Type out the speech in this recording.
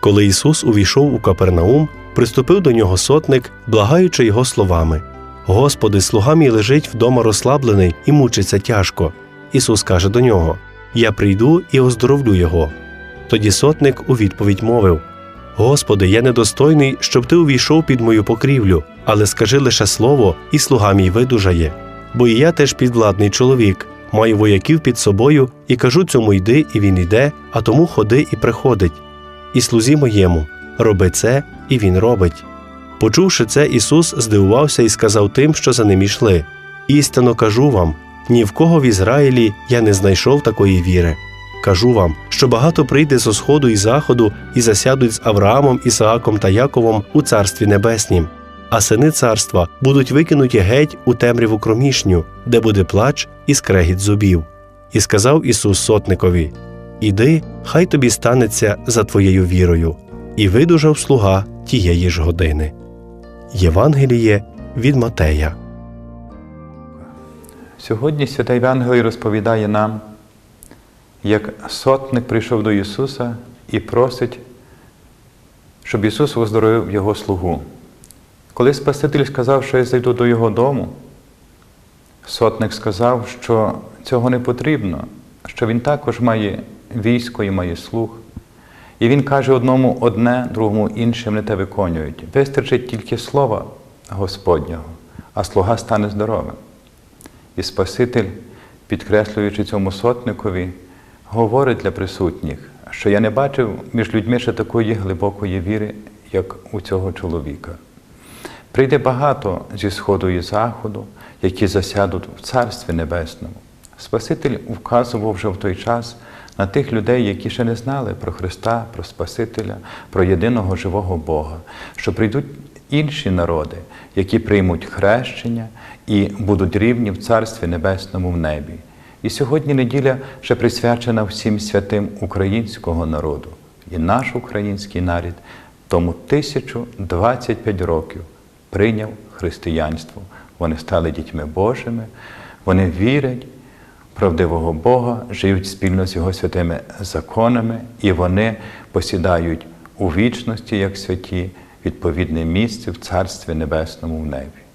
Коли Ісус увійшов у Капернаум, приступив до нього сотник, благаючи його словами: Господи, слуга мій лежить вдома розслаблений і мучиться тяжко. Ісус каже до нього: Я прийду і оздоровлю його. Тоді сотник у відповідь мовив: Господи, я недостойний, щоб ти увійшов під мою покрівлю, але скажи лише слово, і слуга мій видужає. Бо і я теж підвладний чоловік, маю вояків під собою, і кажу цьому йди, і він йде, а тому ходи і приходить. І слузі моєму, роби це, і він робить. Почувши це, Ісус здивувався і сказав тим, що за ним йшли: Істинно кажу вам, ні в кого в Ізраїлі я не знайшов такої віри. Кажу вам, що багато прийде зо сходу і заходу і засядуть з Авраамом, Ісааком та Яковом у царстві небеснім, а сини царства будуть викинуті геть у темряву кромішню, де буде плач і скрегіт зубів. І сказав Ісус сотникові: Іди, хай тобі станеться за твоєю вірою, і видужав слуга тієї ж години. Євангеліє від Матея. Сьогодні Святий Євангелій розповідає нам, як сотник прийшов до Ісуса і просить, щоб Ісус оздоровив Його слугу. Коли Спаситель сказав, що я зайду до Його дому, сотник сказав, що цього не потрібно, що він також має військо і має слуг. І він каже одному одне, другому іншим не те виконують. Вистачить тільки слова Господнього, а слуга стане здоровим. І Спаситель, підкреслюючи цьому сотникові, говорить для присутніх, що я не бачив між людьми ще такої глибокої віри, як у цього чоловіка. Прийде багато зі сходу і заходу, які засядуть в Царстві Небесному. Спаситель вказував вже в той час на тих людей, які ще не знали про Христа, про Спасителя, про єдиного живого Бога, що прийдуть інші народи, які приймуть хрещення і будуть рівні в Царстві Небесному в небі. І сьогодні неділя ще присвячена всім святим українського народу. І наш український народ тому 1025 років прийняв християнство. Вони стали дітьми Божими, вони вірять правдивого Бога, живуть спільно з Його святими законами, і вони посідають у вічності, як святі, відповідне місце в Царстві Небесному в небі.